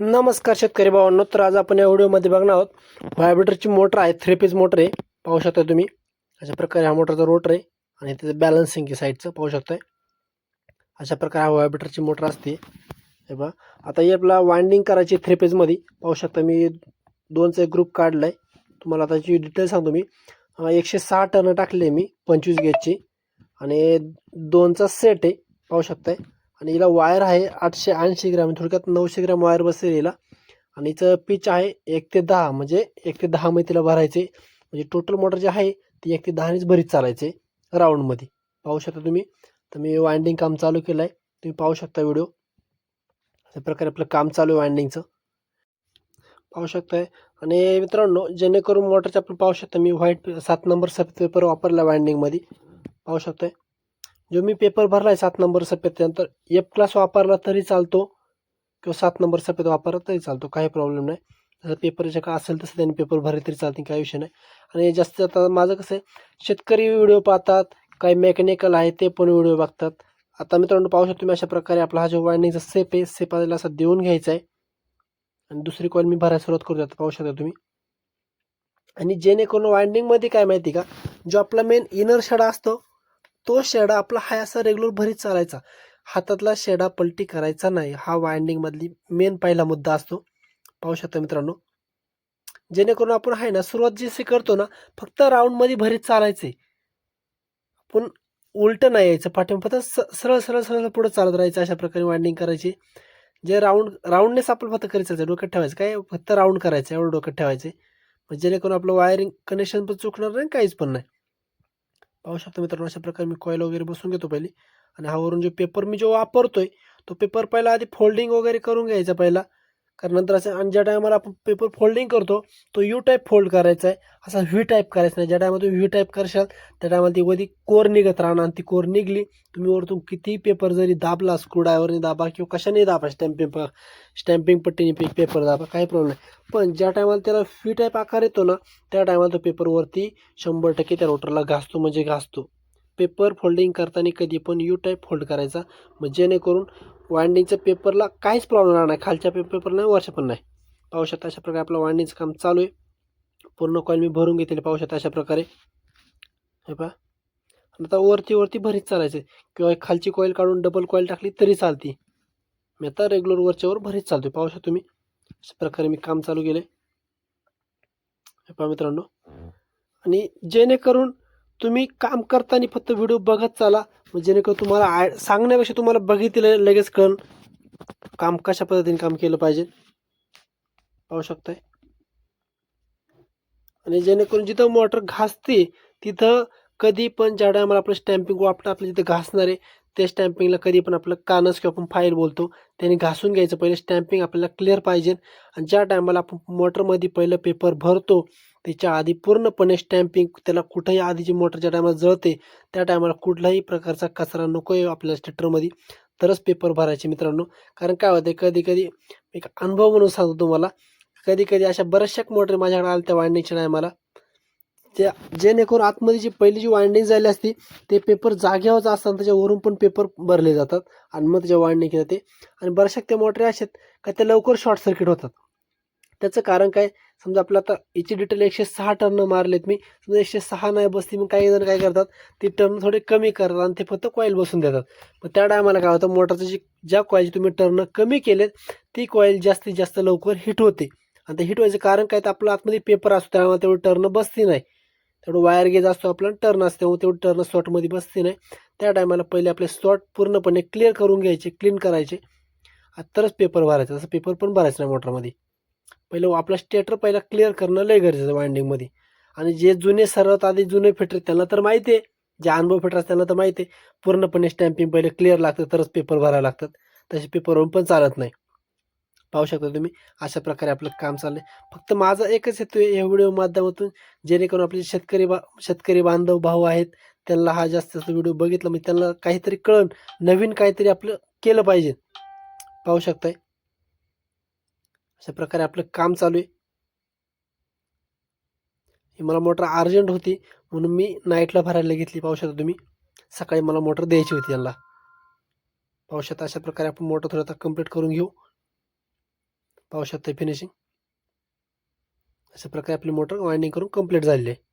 नमस्कार शेतकरी भावांनो तर आज आपण या व्हिडिओमध्ये बघणार आहोत व्हायब्रेटरची मोटर आहे थ्री पीस मोटर आहे. पाहू शकता तुम्ही अशा प्रकारे हा मोटरचा रोटर आहे आणि त्याचं बॅलन्सिंग आहे साईडचं पाहू शकताय. अशा प्रकारे हा व्हायब्रेटरची मोटर असते. हे बघा आता ही आपला वाइंडिंग करायची थ्री पेजमध्ये पाहू शकता मी दोनचा एक ग्रुप काढला आहे तुम्हाला त्याची डिटेल सांगतो मी. एकशे सहा टर्न टाकले मी पंचवीस गेजची आणि दोनचा सेट आहे पाहू शकताय. आणि हिला वायर आहे आठशे ऐंशी ग्रॅम म्हणजे थोडक्यात नऊशे ग्रॅम वायर बसेल हिला. आणि हिचं पिच आहे एक ते दहा म्हणजे एक ते दहामध्ये तिला भरायचे. म्हणजे टोटल मोटर जे आहे ती एक ते दहानेच भरीत चालायचे राऊंडमध्ये पाहू शकता तुम्ही. तर मी वाइंडिंग काम चालू केलं आहे तुम्ही पाहू शकता व्हिडिओ अशा प्रकारे आपलं काम चालू आहे वाइंडिंगचं पाहू शकताय. आणि मित्रांनो जेणेकरून मोटरचे आपण पाहू शकता मी व्हाईट सात नंबर सफेद पेपर वापरला वाइंडिंगमध्ये पाहू शकताय. जो मी पेपर भरला आहे सात नंबर सफेद त्यानंतर एफ क्लास वापरला तरी चालतो. किंवा सात नंबर सफेद वापरला तरी चालतो. काही प्रॉब्लेम नाही. जसं पेपर जे का असेल तसं त्यांनी पेपर भरले तरी चालते काही विषय नाही. आणि जास्त आता माझं कसं आहे शेतकरी व्हिडिओ पाहतात. काही मेकॅनिकल आहे ते पण व्हिडिओ बघतात. आता मित्रांनो पाहू शकतो मी अशा प्रकारे आपला हा जो वायंडिंगचा सेप आहे सेपाला असा देऊन घ्यायचा आहे. आणि दुसरी कॉईल मी भरायला सुरुवात करू आता. पाहू शकता तुम्ही. आणि जेणेकरून वायंडिंगमध्ये काय माहिती का? जो आपला मेन इनर शाळा असतो तो शेडा आपला हाय असा रेग्युलर भरीत चालायचा. हातातला शेडा पलटी करायचा नाही. हा वायंडिंगमधली मेन पहिला मुद्दा असतो. पाहू शकता मित्रांनो. जेणेकरून आपण आहे ना सुरुवात जशी करतो ना फक्त राऊंडमध्ये भरीत चालायचे. पण उलट नाही यायचं. पाठीमागे फक्त स- सरळ सरळ सरळ पुढे चालत राहायचं अशा प्रकारे वायंडिंग करायची. जे राऊंड राऊंडनेस आपण फक्त करायचं डोक्यात ठेवायचं. काय फक्त राऊंड करायचं एवढं डोक्यात ठेवायचे म्हणजे जेणेकरून आपलं वायरिंग कनेक्शन पण चुकणार नाही काहीच पण नाही. पाहू शकता मित्रांनो अशा प्रकारे मी कॉईल वगैरे बसून घेतो पहिली. आणि हा वरून जो पेपर मी जो वापरतोय तो पेपर पहिला आधी फोल्डिंग वगैरे करून घ्यायचा पहिला. कारण नंतर असं आणि ज्या टायमाला आपण पेपर फोल्डिंग करतो तो यू टाईप फोल्ड करायचा आहे. असा व्ही टाईप करायचा नाही. ज्या टायमाला तुम्ही व्ही टाईप करशाल त्या टायमाला ती वधी कोर निघत राहणार आणि ती कोर निघली तुम्ही वरतून कितीही पेपर जरी दाबला स्क्रूड्रायव्हरने दाबा किंवा कशाने दाबा स्टॅम्पिंग स्टॅम्पिंग पट्टीने पे पेपर दाबा काही प्रॉब्लेम नाही. पण ज्या टायमाला त्याला व्ही टाईप आकार येतो ना त्या टायमाला तो पेपरवरती शंभर टक्के त्या रोटरला घासतो म्हणजे घासतो. पेपर फोल्डिंग करताना कधी पण यू टाईप फोल्ड करायचा. मग जेणेकरून वाइंडिंगच्या पेपरला काहीच प्रॉब्लेम राहणार नाही. खालच्या पे पेपर नाही वरच्या पण नाही. पाहू शकता अशा प्रकारे आपलं वाइंडिंगचं काम चालू आहे. पूर्ण कॉईल मी भरून घेतलेली पाहू शकता अशा प्रकारे. हे पहा. आता वरती वरती भरीत चालायचं किंवा एक खालची कॉईल काढून डबल कॉईल टाकली तरी चालती. मी आता रेग्युलर वरच्यावर भरीत चालतो पाहू शकता तुम्ही. अशा प्रकारे मी काम चालू केले हे पहा मित्रांनो. आणि जेणेकरून तुम्ही काम करताना फक्त व्हिडिओ बघत चाला. मग जेणेकरून तुम्हाला आय सांगण्यापेक्षा तुम्हाला बघितलं लगेच कळण काम कशा पद्धतीने काम केलं पाहिजे. पाहू शकताय. आणि जेणेकरून जिथं मोटर घासते तिथं कधी पण ज्या टायमाला आपलं स्टॅम्पिंग वापरतं आपलं जिथं घासणार आहे त्या स्टॅम्पिंगला कधी पण आपलं कानस किंवा आपण फाईल बोलतो त्याने घासून घ्यायचं. पहिले स्टॅम्पिंग आपल्याला क्लिअर पाहिजे. आणि ज्या टायमाला आपण मोटरमध्ये पहिलं पेपर भरतो त्याच्या आधी पूर्णपणे स्टॅम्पिंग त्याला कुठंही आधीची मोटर ज्या टायमाला जळते त्या टायमाला कुठलाही प्रकारचा कचरा नको आहे आपल्या स्टेटरमध्ये तरच पेपर भरायचे मित्रांनो. कारण काय होते कधी कधी एक अनुभव म्हणून सांगतो तुम्हाला. कधी कधी अशा बऱ्याचशा मोटर माझ्याकडे आल्या त्या वाइंडिंगच्या टायमाला त्या जेणेकरून आतमध्ये जी पहिली जी वाइंडिंग झाली असती ते पेपर जागेवरच असताना त्याच्यावरून पण पेपर भरले जातात. आणि मग त्याच्या वाइंडिंग जाते आणि बऱ्याचशा त्या मोटरी अशा आहेत का त्या लवकर शॉर्ट सर्किट होतात. त्याचं कारण काय? समजा आपलं आता याची डिटेल एकशे सहा टर्न मारलेत मी. समजा एकशे सहा नाही बसती मग काही जण काय करतात? ते टर्न थोडे कमी करतात आणि ते फक्त कॉईल बसून देतात. मग त्या टायमाला काय होतं? मोटरचं जी ज्या कॉईलची तुम्ही टर्न कमी केलेत ती कॉईल जास्तीत जास्त लवकर हिट होते. आणि ते हिट व्हायचं कारण काय? तर आपलं आतमध्ये पेपर असतो त्यामुळे तेवढं टर्न बसती नाही. तेवढं वायर गेज असतो आपला टर्न असते त्यामुळे तेवढं टर्न स्लॉटमध्ये बसते नाही. त्या टायमाला पहिले आपले स्लॉट पूर्णपणे क्लिअर करून घ्यायचे क्लीन करायचे. तरच पेपर भरायचा असं पेपर पण भरायचं नाही मोटरमध्ये. पहिलं आपला स्टेटर पहिला क्लिअर करणं लय गरजेचं वाइंडिंगमध्ये आणि जे जुने सर्वात आधी जुने फिटर त्यांना तर माहिती आहे. जे अनुभव फिटर असतात त्यांना तर माहिती आहे. पूर्णपणे स्टॅम्पिंग पहिले क्लिअर लागतं तरच पेपर भरायला लागतात. तसे पेपरवरून पण चालत नाही. पाहू शकता तुम्ही अशा प्रकारे आपलं काम चाललंय. फक्त माझा एकच हेतू आहे या व्हिडिओ माध्यमातून जेणेकरून आपले शेतकरी बा शेतकरी बांधव भाऊ आहेत त्यांना हा जास्त जास्त व्हिडिओ बघितला म्हणजे त्यांना काहीतरी कळण नवीन काहीतरी आपलं केलं पाहिजे. पाहू शकताय. अशा प्रकारे आपलं काम चालू आहे. ही मला मोटर अर्जंट होती म्हणून मी नाईटला भरायला घेतली. पाहू शकता तुम्ही सकाळी मला मोटर द्यायची होती यांना. पाहू शकता अशा प्रकारे आपण मोटर थोडं आता कंप्लीट करून घेऊ. पाहू शकता फिनिशिंग अशा प्रकारे आपली मोटर वायंडिंग करून कंप्लीट झालेली आहे.